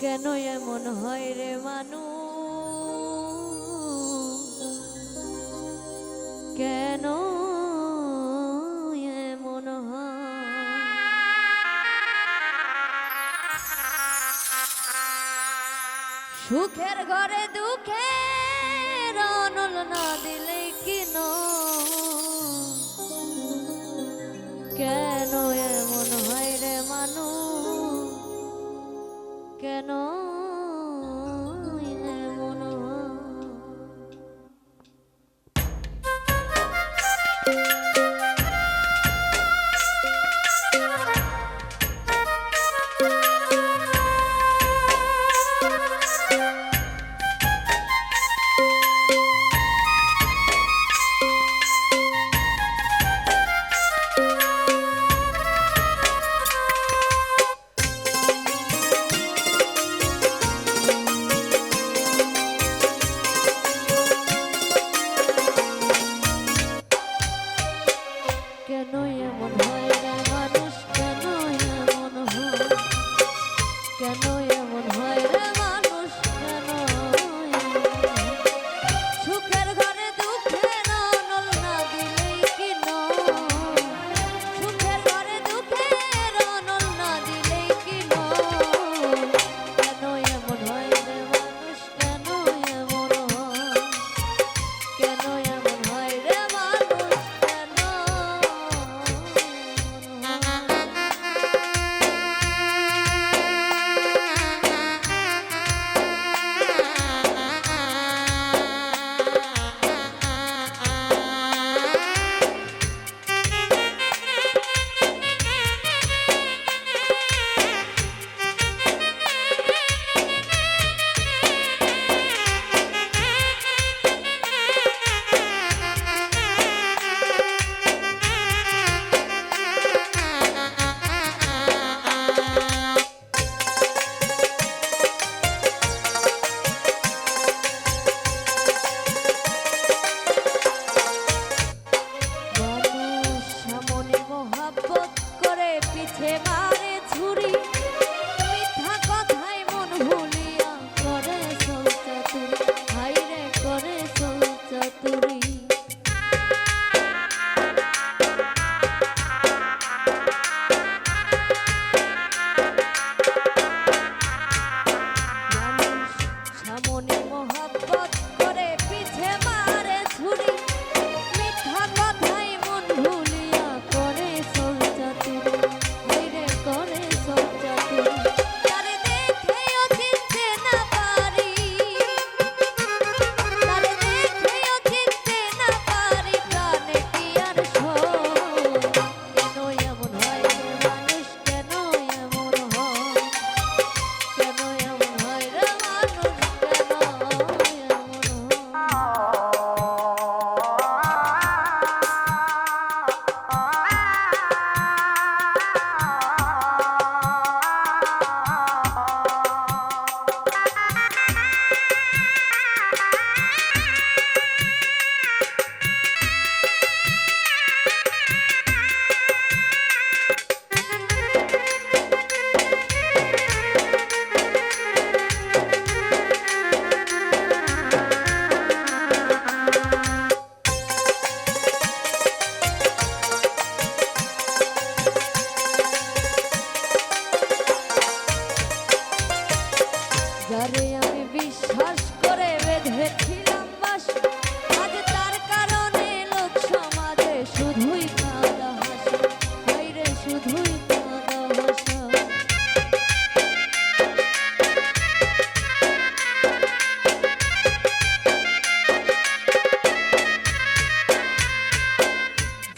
কেন এমন হয় রে মানু কেন এমন সুখের ঘরে দুঃখে অনল না দিলে কিন কেন এমন হয় রে মানুষ? que no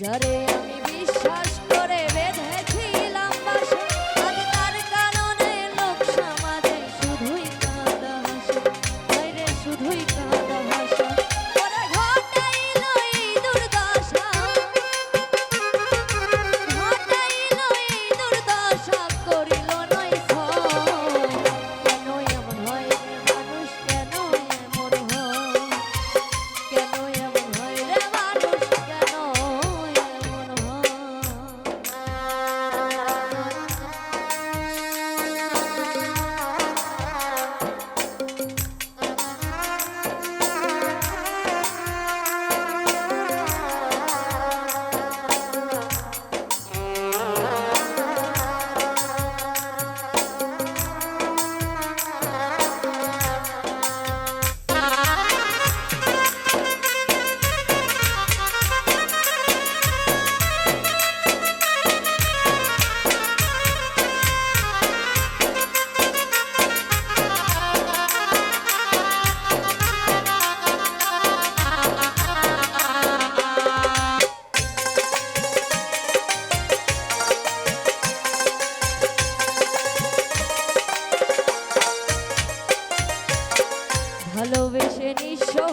ઘરે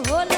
হলো